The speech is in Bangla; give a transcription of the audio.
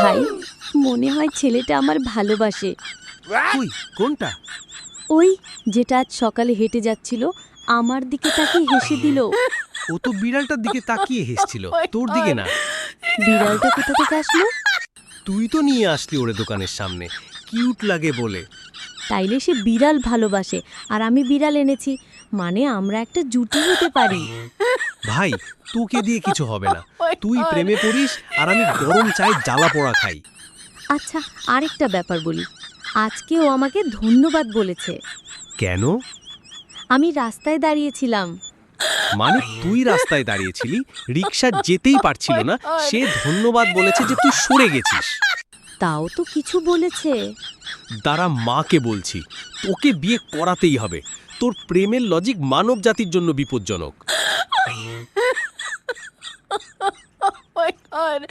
ভাই মনে হয় ছেলেটা আমার ভালোবাসে। কই কোনটা? ওই যেটা আজ সকালে হেঁটে যাচ্ছিল আমার দিকে তাকে হেসে দিল। ও তো বিড়ালটার দিকে তাকিয়ে হেসছিল তোর দিকে না। বিড়ালটা কোথা থেকে আসলো? তুই তো নিয়ে আসলি ওরে দোকানের সামনে কিউট লাগে বলে। তাইলে সে বিড়াল ভালোবাসে আর আমি বিড়াল এনেছি মানে আমরা একটা জুটি হতে পারি। ভাই তোকে দিয়ে কিছু হবে না। তুই প্রেমে পড়িস আর আমি গরম চাই জ্বালা পোড়া খাই। আচ্ছা আরেকটা ব্যাপার বলি। আজকে ও আমাকে ধন্যবাদ বলেছে। কেন? আমি রাস্তায় দাঁড়িয়েছিলাম। মানে তুই রাস্তায় দাঁড়িয়েছিলি? রিক্সা যেতেই পারছিল না সে ধন্যবাদ বলেছে যে তুই সরে গেছিস। তাও তো কিছু বলেছে। দ্বারা মাকে বলছি তোকে বিয়ে করাতেই হবে। তোর প্রেমের লজিক মানব জাতির জন্য বিপজ্জনক। Mm-hmm. Oh my god.